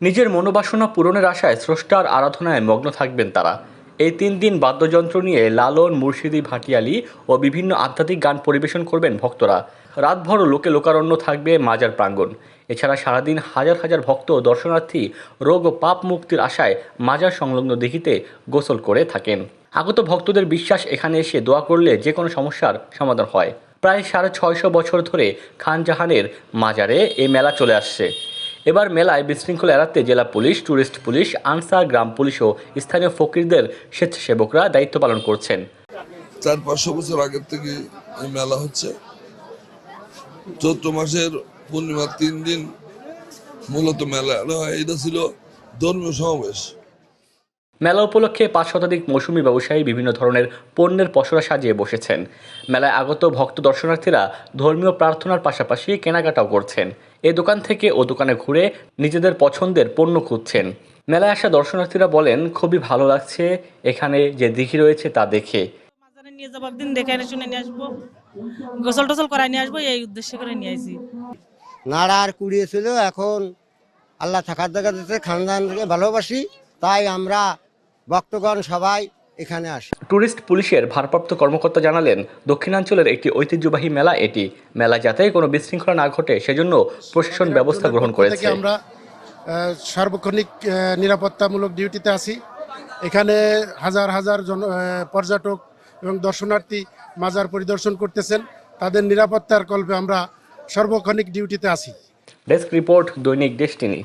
নিজের মনোবাসনা পূরণের আশায় স্রষ্টার আরাধনায় মগ্ন থাকবেন তারা। এই তিন দিন বাদ্যযন্ত্র নিয়ে লালন, মুর্শিদি, ভাটিয়ালি ও বিভিন্ন আধ্যাত্মিক গান পরিবেশন করবেন ভক্তরা। রাতভর লোকে লোকারণ্য থাকবে মাজার প্রাঙ্গণ। এছাড়া সারাদিন হাজার হাজার ভক্ত ও দর্শনার্থী রোগ ও পাপ মুক্তির আশায় মাজার সংলগ্ন দিঘিতে গোসল করে থাকেন। আগত ভক্তদের বিশ্বাস এখানে এসে দোয়া করলে যে কোনো সমস্যার সমাধান হয়। প্রায় সাড়ে ছয়শো বছর ধরে খান জাহানের মাজারে এই মেলা চলে আসছে। এবার মেলায় বিশৃঙ্খলা এড়াতে জেলা পুলিশ ট্যুরিস্ট পুলিশ আনসার গ্রাম পুলিশ ও স্থানীয় ফকিরদের স্বেচ্ছাসেবকরা দায়িত্ব পালন করছেন। চার পাঁচশো বছর আগের থেকে এই মেলা হচ্ছে। চৈত্র মাসের পূর্ণিমার তিন দিন মূলত মেলা হয়। এটা ছিল ধর্মীয় সমাবেশ। মেলা উপলক্ষে পাঁচ শতাধিক মৌসুমী ব্যবসায়ী বিভিন্ন ধরনের পণ্যের পসরা সাজিয়ে বসেছেন। মেলায় আগত ভক্ত দর্শনার্থীরা ধর্মীয় প্রার্থনার পাশাপাশি কেনাকাটাও করছেন। এই দোকান থেকে ও দোকানে ঘুরে নিজেদের পছন্দের পণ্য খুঁজছেন। মেলায় আসা দর্শনার্থীরা বলেন খুবই ভালো লাগছে এখানে যে দিঘি রয়েছে তা দেখে। নিয়ে যাব একদিন দেখে শুনে নিয়ে আসব। গোসল টোসল করাই নিয়ে আসব এই উদ্দেশ্য করে নিয়ে আসি নাড়া আর কুড়িয়েছিল এখন আল্লাহ থাকার দেখা দিতে খানদানকে ভালোবাসি তাই আমরা ভক্তগণ সবাই এখানে আসি। ট্যুরিস্ট পুলিশের ভারপ্রাপ্ত কর্মকর্তা জানালেন দক্ষিণাঞ্চলের একটি ঐতিহ্যবাহী মেলা এটি। মেলা যাতে কোনো বিশৃঙ্খলা না ঘটে সেজন্য প্রশাসন ব্যবস্থা গ্রহণ করেছে। আমরা সার্বক্ষণিক নিরাপত্তামূলক ডিউটিতে আছি। এখানে হাজার হাজার জন পর্যটক এবং দর্শনার্থী মাজার পরিদর্শন করতেছেন। তাদের নিরাপত্তার কল্পে আমরা সার্বক্ষণিক ডিউটিতে আছি। Desk report Dainik Destiny.